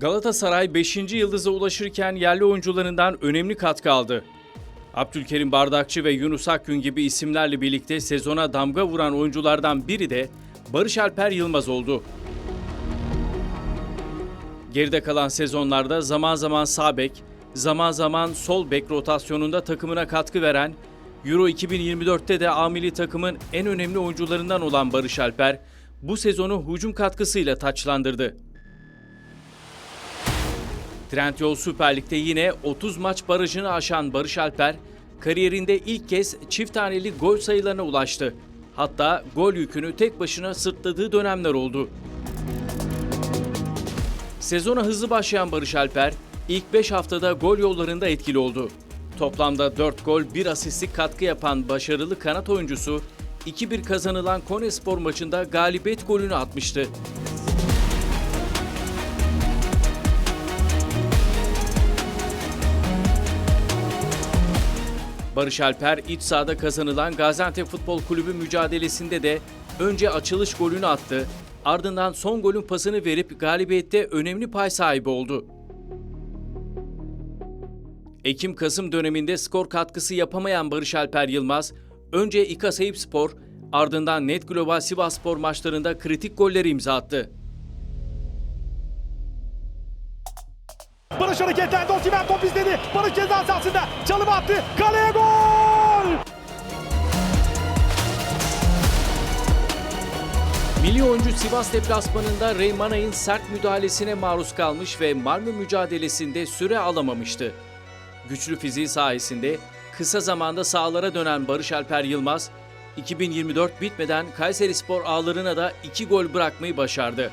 Galatasaray 5. yıldıza ulaşırken yerli oyuncularından önemli katkı aldı. Abdülkerim Bardakçı ve Yunus Akgün gibi isimlerle birlikte sezona damga vuran oyunculardan biri de Barış Alper Yılmaz oldu. Geride kalan sezonlarda zaman zaman sağ bek, zaman zaman sol bek rotasyonunda takımına katkı veren, Euro 2024'te de amili takımın en önemli oyuncularından olan Barış Alper, bu sezonu hücum katkısıyla taçlandırdı. Trendyol Süper Lig'de yine 30 maç barajını aşan Barış Alper, kariyerinde ilk kez çift taneli gol sayılarına ulaştı. Hatta gol yükünü tek başına sırtladığı dönemler oldu. Sezona hızlı başlayan Barış Alper, ilk 5 haftada gol yollarında etkili oldu. Toplamda 4 gol, 1 asistlik katkı yapan başarılı kanat oyuncusu, 2-1 kazanılan Konespor maçında galibiyet golünü atmıştı. Barış Alper iç sahada kazanılan Gaziantep Futbol Kulübü mücadelesinde de önce açılış golünü attı, ardından son golün pasını verip galibiyette önemli pay sahibi oldu. Ekim-Kasım döneminde skor katkısı yapamayan Barış Alper Yılmaz, önce İKA Eyüp Spor, ardından Net Global Sivas Spor maçlarında kritik golleri imza attı. Barış hareketlendi. Osimhen top izledi. Barış ceza sahasında. Çalım attı. Kaleye gol! Milli oyuncu Sivas deplasmanında Reymanay'ın sert müdahalesine maruz kalmış ve Malmö mücadelesinde süre alamamıştı. Güçlü fiziği sayesinde kısa zamanda sahalara dönen Barış Alper Yılmaz, 2024 bitmeden Kayserispor ağlarına da 2 gol bırakmayı başardı.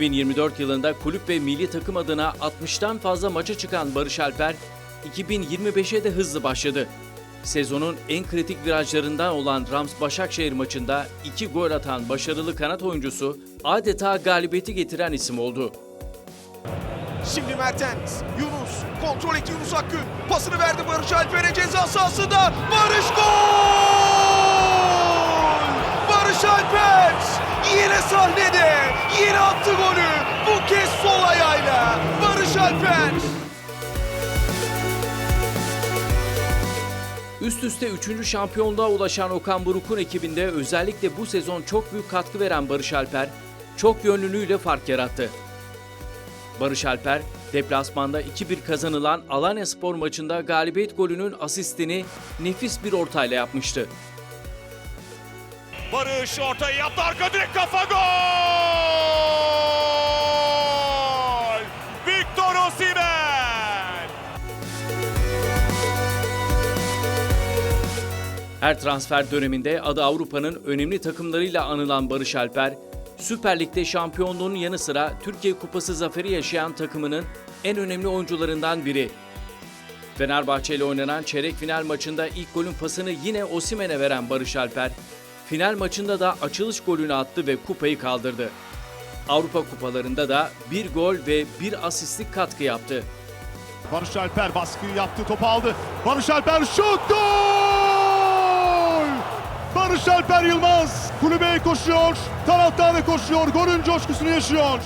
2024 yılında kulüp ve milli takım adına 60'tan fazla maça çıkan Barış Alper, 2025'e de hızlı başladı. Sezonun en kritik virajlarından olan Rams Başakşehir maçında 2 gol atan başarılı kanat oyuncusu adeta galibiyeti getiren isim oldu. Şimdi Mertens, Yunus, kontrol etti Yunus Akgün. Pasını verdi Barış Alper'e ceza sahasında. Barış gol! Barış Alper yine sahnede, yine attı golü. Bu kez sol ayağıyla. Barış Alper. Üst üste 3. şampiyonluğa ulaşan Okan Buruk'un ekibinde özellikle bu sezon çok büyük katkı veren Barış Alper, çok yönlülüğüyle fark yarattı. Barış Alper, deplasmanda 2-1 kazanılan Alanya Spor maçında galibiyet golünün asistini nefis bir ortayla yapmıştı. Barış ortayı yaptı. Arka direkt kafa gol! Her transfer döneminde adı Avrupa'nın önemli takımlarıyla anılan Barış Alper, Süper Lig'de şampiyonluğunun yanı sıra Türkiye Kupası zaferi yaşayan takımının en önemli oyuncularından biri. Fenerbahçe ile oynanan çeyrek final maçında ilk golün pasını yine Osimhen'e veren Barış Alper, final maçında da açılış golünü attı ve kupayı kaldırdı. Avrupa kupalarında da bir gol ve bir asistlik katkı yaptı. Barış Alper baskıyı yaptı, topu aldı. Barış Alper şut gol! Barış Alper Yılmaz kulübeye koşuyor, taraftarı koşuyor, golün coşkusunu yaşıyor.